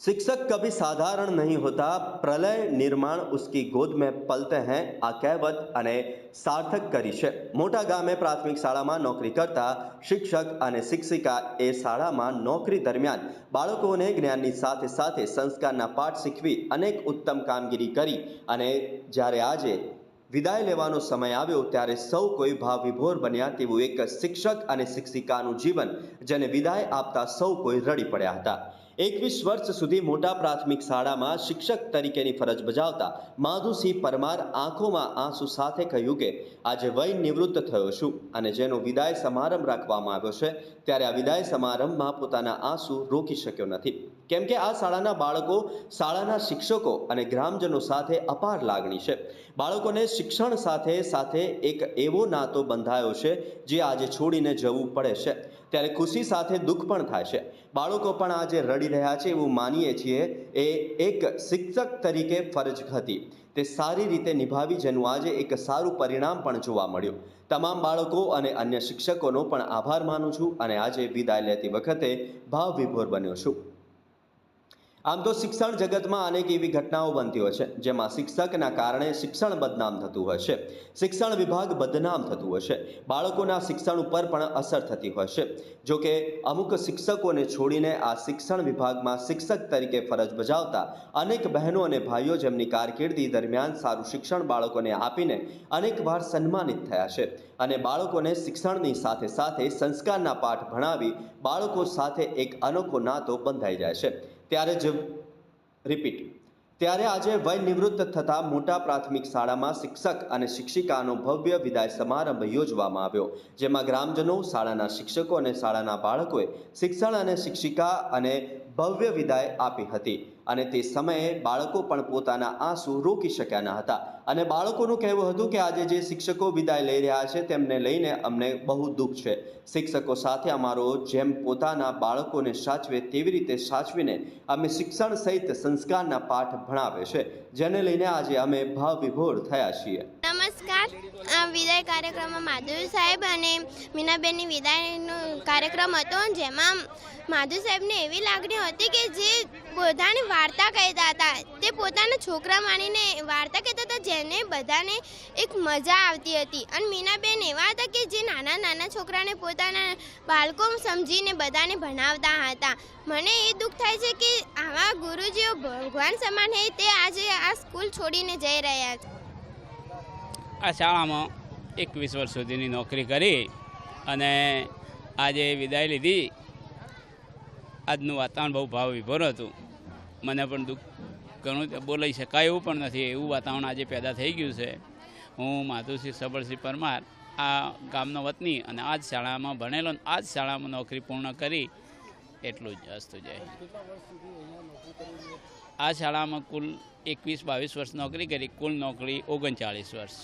शिक्षक कभी साधारण नहीं होता પ્રલય નિર્માણ ઉસકી ગોદ મેં પલતે हैं આ કહેવત અને સાર્થક કરી છે મોટા ગામે પ્રાથમિક શાળામાં નોકરી કરતા શિક્ષક અને શિક્ષિકા એ શાળામાં નોકરી દરમિયાન બાળકોને જ્ઞાનની સાથે સાથે સંસ્કારના પાઠ શીખવી અનેક ઉત્તમ કામગીરી કરી અને જ્યારે આજે વિદાય લેવાનો સમય આવ્યો ત્યારે સૌ કોઈ ભાવ વિભોર બન્યા તેવું એક શિક્ષક અને શિક્ષિકાનું જીવન જેને વિદાય આપતા સૌ કોઈ રડી પડ્યા હતા એકવીસ વર્ષ સુધી મોટા પ્રાથમિક શાળામાં શિક્ષક તરીકેની ફરજ બજાવતા માધુસિંહ પરમાર આંખોમાં આંસુ સાથે કહ્યું કે, આજે વય નિવૃત્ત થયો છું અને જેનો વિદાય સમારંભ રાખવામાં આવ્યો છે, ત્યારે આ વિદાય સમારંભમાં પોતાના આંસુ રોકી શક્યો નથી. કેમ કે આ શાળાના બાળકો શાળાના શિક્ષકો અને ગ્રામજનો સાથે અપાર લાગણી છે. બાળકોને શિક્ષણ સાથે સાથે એક એવો નાતો બંધાયો છે, જે આજે છોડીને જવું પડે છે. ત્યારે ખુશી સાથે દુઃખ પણ થાય છે. બાળકો પણ આજે રડી રહ્યા છે એવું માનીએ છીએ. એ એક શિક્ષક તરીકે ફરજ હતી. તે સારી રીતે નિભાવી જેનું આજે એક સારું પરિણામ પણ જોવા મળ્યું. તમામ બાળકો અને અન્ય શિક્ષકોનો પણ આભાર માનું છું અને આજે વિદાય લેતી વખતે ભાવ વિભોર બન્યો છું. આમ તો શિક્ષણ જગતમાં અનેક એવી ઘટનાઓ બનતી હોય છે, જેમાં શિક્ષકના કારણે શિક્ષણ બદનામ થતું હોય છે, શિક્ષણ વિભાગ બદનામ થતું હોય છે, બાળકોના શિક્ષણ ઉપર પણ અસર થતી હોય છે. જો કે અમુક શિક્ષકોને છોડીને આ શિક્ષણ વિભાગમાં શિક્ષક તરીકે ફરજ બજાવતા અનેક બહેનો અને ભાઈઓ જેમની કારકિર્દી દરમિયાન સારું શિક્ષણ બાળકોને આપીને અનેકવાર સન્માનિત થયા છે અને બાળકોને શિક્ષણની સાથે સાથે સંસ્કારના પાઠ ભણાવી બાળકો સાથે એક અનોખો નાતો બંધાઈ જાય છે. ત્યારે જ રિપીટ ત્યારે આજે વય નિવૃત્ત થતા મોટા પ્રાથમિક શાળામાં શિક્ષક અને શિક્ષિકાનો ભવ્ય વિદાય સમારંભ યોજવામાં આવ્યો, જેમાં ગ્રામજનો, શાળાના શિક્ષકો અને શાળાના બાળકોએ શિક્ષણ અને શિક્ષિકા અને ભવ્ય વિદાય આપી હતી અને તે સમયે બાળકો પણ પોતાના આંસુ રોકી શક્યા ન હતા. અને બાળકોનું કહેવું હતું કે આજે જે શિક્ષકો વિદાય લઈ રહ્યા છે તેમને લઈને અમને બહુ દુઃખ છે. શિક્ષકો સાથે અમારો જેમ પોતાના બાળકોને સાચવે તેવી રીતે સાચવીને અમે શિક્ષણ સહિત સંસ્કારના પાઠ ભણાવે છે, જેને લઈને આજે અમે ભાવ વિભોર થયા છીએ. નમસ્કાર. વિદાય કાર્યક્રમમાં માધુરી સાહેબ અને મીનાબેનની વિદાયનો કાર્યક્રમ હતો, જેમાં માધુ સાહેબને એવી લાગણી હતી કે જે બધાને વાર્તા કહેતા હતા. તે પોતાના છોકરા માનીને વાર્તા કહેતા હતા, જેને બધાને એક મજા આવતી હતી. અને મીનાબેન એવા હતા કે જે નાના નાના છોકરાને પોતાના બાળકો સમજીને બધાને ભણાવતા હતા. મને એ દુઃખ થાય છે કે આવા ગુરુજીઓ ભગવાન સમાન છે તે આજે આ સ્કૂલ છોડીને જઈ રહ્યા છે. આ શાળામાં એકવીસ વર્ષ સુધીની નોકરી કરી અને આજે વિદાય લીધી. આજનું વાતાવરણ બહુ ભાવ વિભોર હતું. મને પણ દુઃખ ઘણું બોલાઈ શકાય એવું પણ નથી. એવું વાતાવરણ આજે પેદા થઈ ગયું છે. હું માધુસિંહ સબળસિંહ પરમાર, આ ગામનો વતની અને આ જ શાળામાં ભણેલો આ જ શાળામાં નોકરી પૂર્ણ કરી. એટલું જ, અસ્તુ જય આ શાળામાં કુલ એકવીસ બાવીસ વર્ષ નોકરી કરી, કુલ નોકરી ઓગણચાળીસ વર્ષ.